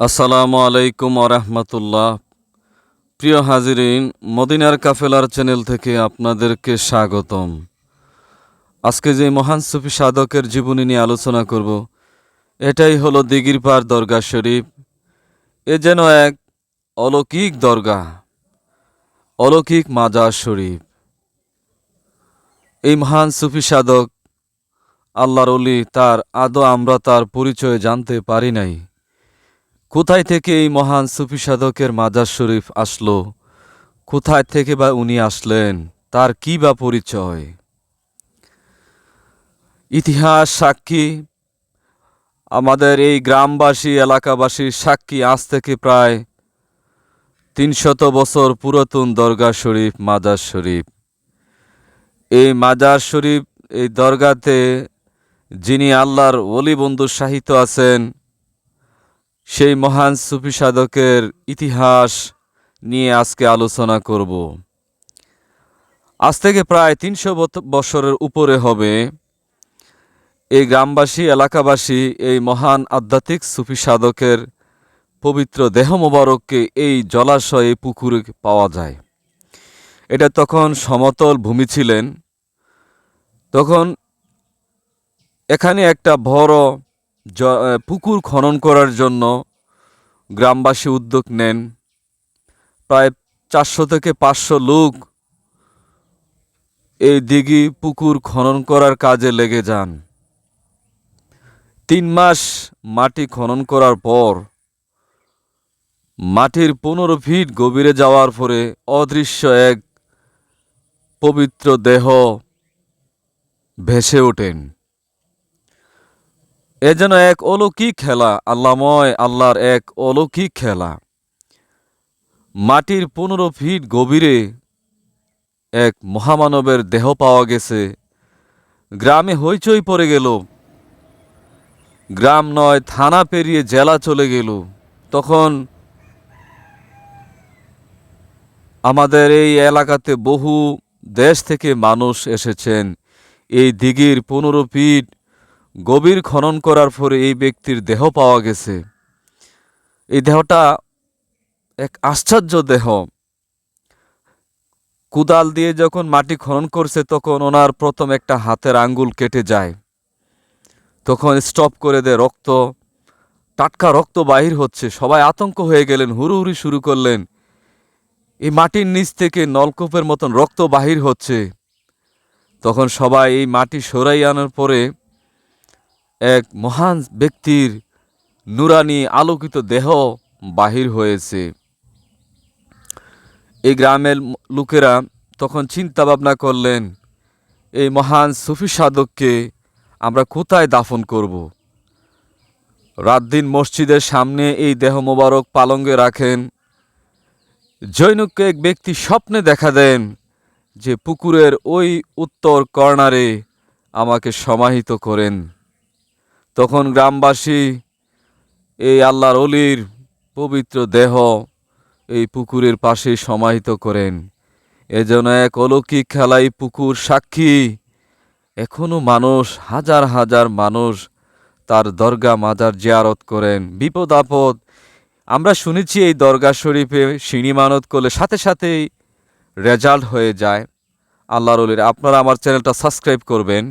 আসসালামু আলাইকুম আরহামতুল্লাহ প্রিয় হাজিরিন, মদিনার কাফেলার চ্যানেল থেকে আপনাদেরকে স্বাগতম। আজকে যে মহান সুফি সাধকের জীবনী নিয়ে আলোচনা করব, এটাই হলো দিগির পার দরগা শরীফ। এ যেন এক অলৌকিক দরগা, অলৌকিক মাজার শরীফ। এই মহান সুফি সাধক, আল্লাহর অলি, তার আদৌ আমরা তার পরিচয় জানতে পারি নাই। কোথায় থেকে এই মহান সুফি সাধকের মাজার শরীফ আসলো? কোথায় থেকে বা উনি আসলেন? তার কি বা পরিচয়? ইতিহাস, সাক্ষী। আমাদের এই গ্রামবাসী, এলাকাবাসীর সাক্ষী আজ থেকে প্রায় তিনশত বছর পুরাতন দরগা শরীফ, মাজার শরীফ। এই মাজার শরীফ, এই দরগাতে যিনি আল্লাহর অলি বন্ধু সাহিত্য আছেন সেই মহান সুফি সাধকের ইতিহাস নিয়ে আজকে আলোচনা করব। আজ থেকে প্রায় তিনশো বছরের উপরে হবে এই গ্রামবাসী, এলাকাবাসী এই মহান আধ্যাত্মিক সুফি সাধকের পবিত্র দেহ মোবারককে এই জলাশয়ে, পুকুরে পাওয়া যায়। এটা তখন সমতল ভূমি ছিলেন। তখন এখানে একটা বড় পুকুর খনন করার জন্য গ্রামবাসী উদ্যোগ নেন। প্রায় চারশো থেকে পাঁচশো লোক এই দিঘি পুকুর খনন করার কাজে লেগে যান। তিন মাস মাটি খনন করার পর মাটির পনেরো ফিট গভীরে যাওয়ার পরে অদৃশ্য এক পবিত্র দেহ ভেসে ওঠেন। এ যেন এক অলৌকিক খেলা, আল্লাময় আল্লাহর এক অলৌকিক খেলা। মাটির পনেরো ফিট গভীরে এক মহামানবের দেহ পাওয়া গেছে। গ্রামে হইচই পড়ে গেল। গ্রাম নয়, থানা পেরিয়ে জেলা চলে গেল। তখন আমাদের এই এলাকাতে বহু দেশ থেকে মানুষ এসেছেন। এই দিঘির পনেরো ফিট গভীর খনন করার পরে এই ব্যক্তির দেহ পাওয়া গেছে। এই দেহটা এক আশ্চর্য দেহ। কুদাল দিয়ে যখন মাটি খনন করছে, তখন ওনার প্রথম একটা হাতের আঙ্গুল কেটে যায়। তখন স্টপ করে দেয়, রক্ত, টাটকা রক্ত বাহির হচ্ছে। সবাই আতঙ্ক হয়ে গেলেন, হুড়ুহুড়ি শুরু করলেন। এই মাটির নিচ থেকে নলকূপের মতন রক্ত বাহির হচ্ছে। তখন সবাই এই মাটি সরাই আনার পরে এক মহান ব্যক্তির নুরানি আলোকিত দেহ বাহির হয়েছে। এই গ্রামের লোকেরা তখন চিন্তা ভাবনা করলেন, এই মহান সুফি সাধককে আমরা কোথায় দাফন করব? রাত দিন মসজিদের সামনে এই দেহ মোবারক পালঙ্গে রাখেন। জৈনককে এক ব্যক্তি স্বপ্নে দেখা দেন যে পুকুরের ওই উত্তর কর্নারে আমাকে সমাহিত করেন। তখন গ্রামবাসী, এই আল্লাহর অলির পবিত্র দেহ এই পুকুরের পাশে সমাহিত করেন। এজন্য এক অলৌকিক খেলাই পুকুর সাক্ষী। এখনও মানুষ, হাজার হাজার মানুষ তার দরগা মাজার জিয়ারত করেন। বিপদ আপদ, আমরা শুনেছি এই দরগা শরীফে সিঁড়ি মানত করলে সাথে সাথেই রেজাল্ট হয়ে যায়। আল্লাহর আপনারা আমার চ্যানেলটা সাবস্ক্রাইব করবেন।